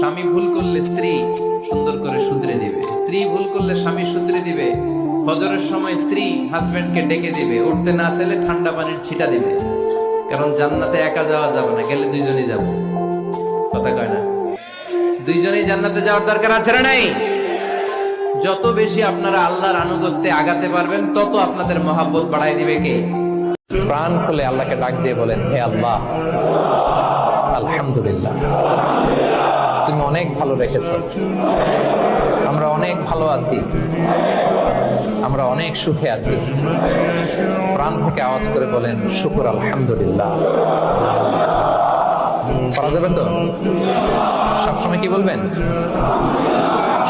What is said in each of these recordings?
স্বামী ভুল করলে স্ত্রী সুন্দর করে শুধরে দিবে। স্ত্রী ভুল করলে স্বামী শুধরে দিবে। ফজরের সময় স্ত্রী হাজবেন্ডকে ডেকে দিবে। উঠতে না চাইলে ঠান্ডা পানির ছিটা দিবে। কারণ জান্নাতে একা যাওয়া যাবে না, গেলে দুইজনই যাব। কথা কয় না? দুইজনেই জান্নাতে যাওয়ার দরকার আছে না নাই? যত বেশি আপনারা আল্লাহর আনুগত্যে আগাতে পারবেন, তত আপনাদের মহাব্বত বাড়াই দিবে কে? প্রাণ খুলে আল্লাহকে ডাক দিয়ে বলেন, হে আল্লাহ, আলহামদুলিল্লাহ। তুমি অনেক ভালো রেখেছ। আমরা অনেক ভালো আছি। আমরা অনেক সুখে আছি। প্রাণ থেকে আওয়াজ করে বলেন, শুকুর আলহামদুলিল্লাহ। করা যাবে তো? সবসময় কি বলবেন?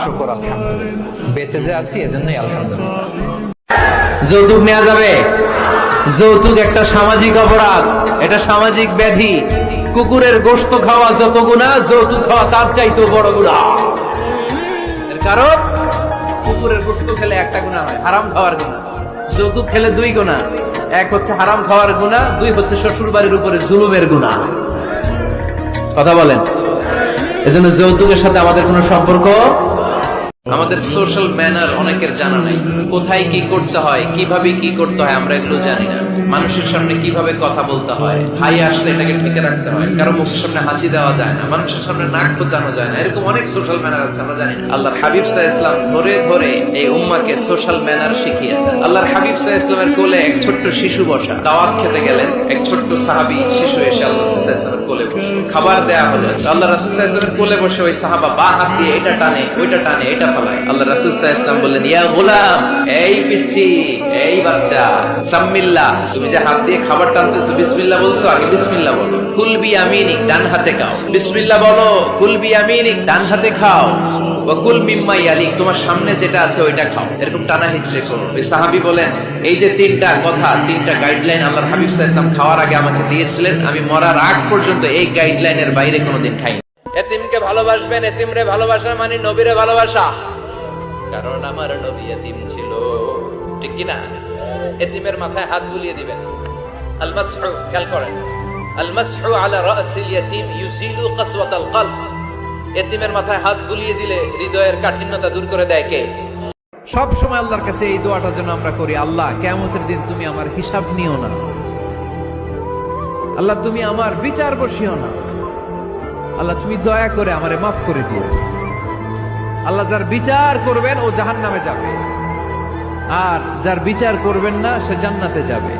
শুকুর আলহামদুলিল্লাহ। বেঁচে যে আছি, এজন্যই আলহামদুলিল্লাহ। যৌতুক নেওয়া যাবে। যৌতুক একটা সামাজিক অপরাধ। এটা সামাজিক ব্যাধি। কুকুরের গোস্ত খাওয়া যত গুণা যৌতু খাওয়া তার চাইতো বড় গুণা। এর কারণ, কুকুরের গোস্ত খেলে একটা গুণা হয়, হারাম খাওয়ার গুণা। যৌতুক খেলে দুই গুণা। এক হচ্ছে হারাম খাওয়ার গুণা, দুই হচ্ছে শ্বশুর বাড়ির উপরে জুলুমের গুণা। কথা বলেন। এজন্য যৌতুকের সাথে আমাদের কোনো সম্পর্ক আমাদের সোশ্যাল ম্যানার অনেকের জানা নাই। কোথায় কি করতে হয়, কীভাবে কি করতে হয়, আমরা এগুলো জানি না। মানুষের সামনে কীভাবে কথা বলতে হয় হাই আসলে এটাকে ঠেকে রাখতে হয়, কারও মুখের সামনে হাসি দেওয়া যায় না, মানুষের সামনে নাক খোঁচানো যায় না, এরকম অনেক সোশ্যাল ম্যানার আছে, আমরা জানি না। আল্লাহর হাবিব সাহ ইসলাম ধরে ধরে এই উম্মাকে সোশ্যাল ম্যানার শিখিয়েছেন আল্লাহর হাবিব সাহ ইসলামের কোলে এক ছোট্ট শিশু বসা, দাওয়াত খেতে গেলেন, এক ছোট্ট সাহাবি শিশু এসে আল্লাহ ইসলামের কোলে বসে। খাবার দেয়া হলো আল্লাহ রাসুল ইসলামের কোলে বসে ওই সাহাবা বা হাত দিয়ে এটা টানে, ওইটা টানে, এটা আল্লাহ ইসলাম বললেন, ইয়া গোলাম, এই পিচ্ছি এই বাচ্চা, সাম্মিল্লা, তুমি যে হাত দিয়ে খাবার টানতেছো বিসমিল্লাহ বলছো, আগে বিসমিল্লাহ বলো। কুলবি ডান হাতে খাও। বিসমিল্লাহ বলো, কুলবি ডান হাতে খাও। ওয়াকুল মিম্মাই তোমার সামনে যেটা আছে ওইটা খাও। এরকম টানা হিচড়ে করো। ওই সাহাবি বলেন, এই যে তিনটা কথা, তিনটা গাইডলাইন আল্লাহর হাবিব সাহা ইসলাম খাওয়ার আগে আমাকে দিয়েছিলেন, আমি মরার আগ পর্যন্ত এই গাইডলাইনের বাইরে কোনোদিন খাই এতিমকে ভালোবাসবেন, এতিমরে ভালোবাসা মানে নবীরে ভালোবাসা। কারণ আমার নবী এতিম ছিল। ঠিক কি না এতিমের মাথায় হাত বুলিয়ে দিবেন। আল মাসহু খেয়াল করেন। আল আলা রাসিল ইয়াতিম ইউজিলু কাসওয়াতাল কলব। এতিমের মাথায় হাত বুলিয়ে দিলে হৃদয়ের কাঠিন্যতা দূর করে দেয় কে? সব সময় আল্লাহর কাছে এই দোয়াটা যেন আমরা করি, আল্লাহ কেমতের দিন তুমি আমার হিসাব নিও না। আল্লাহ, তুমি আমার বিচার বসিও না। আল্লাহ তুমি দয়া করে আমারে মাফ করে দিও। আল্লাহ যার বিচার করবেন, ও জাহান নামে যাবে। আর যার বিচার করবেন না, সে জান্নাতে যাবে।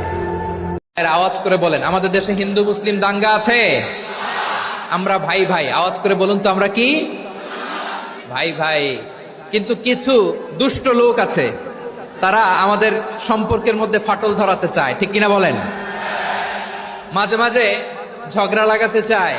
আওয়াজ করে বলেন, আমাদের দেশে হিন্দু, মুসলিম দাঙ্গা আছে? আমরা ভাই ভাই, আওয়াজ করে বলুন তো আমরা কি? ভাই ভাই, কিন্তু কিছু দুষ্ট লোক আছে, তারা আমাদের সম্পর্কের মধ্যে ফাটল ধরাতে চায়, ঠিক কিনা বলেন? মাঝে মাঝে ঝগড়া লাগাতে চায়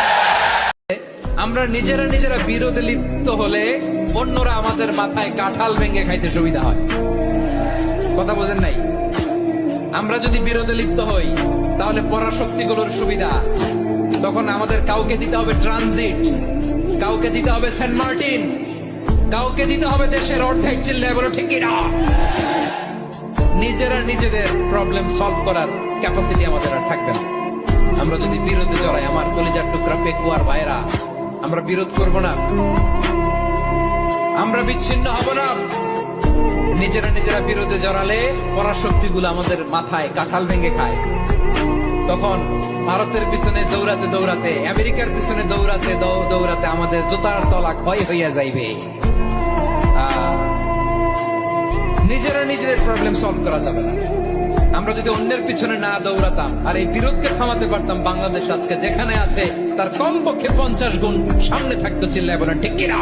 আমরা নিজেরা নিজেরা বিরোধে লিপ্ত হলে অন্যরা আমাদের মাথায় কাঁঠাল ভেঙে খাইতে সুবিধা হয়। কথা বোঝেন নাই? আমরা যদি বিরোধে লিপ্ত হই, তাহলে পরাশক্তিগুলোর সুবিধা। তখন আমাদের কাউকে দিতে হবে ট্রানজিট, কাউকে দিতে হবে সেন্ট মার্টিন, কাউকে দিতে হবে দেশের অর্ধেক চিল্লায় বলো, ঠিক নিজেরা নিজেদের প্রবলেম সলভ করার ক্যাপাসিটি আমাদের আর থাকবে না। আমরা যদি বিরোধে চড়াই, আমার কলিজার টুকরা পেকুয়ার বাইরা আমরা বিরোধ করব না। আমরা বিচ্ছিন্ন হব না। নিজেরা নিজেরা বিরোধে জড়ালে পরাশক্তিগুলো আমাদের মাথায় কাঁঠাল ভেঙে খায়। তখন ভারতের পিছনে দৌড়াতে দৌড়াতে, আমেরিকার পিছনে দৌড়াতে দৌড়াতে আমাদের জোতার তলা ক্ষয় হইয়া যাইবে। নিজেরা নিজেদের প্রবলেম সলভ করা যাবে না। আমরা যদি অন্যের পিছনে না দৌড়াতাম আর এই বিরোধকে থামাতে পারতাম, বাংলাদেশ আজকে যেখানে আছে, তার কমপক্ষে পঞ্চাশ গুণ সামনে থাকতো চিল্লায় বলেন ঠিক কিনা?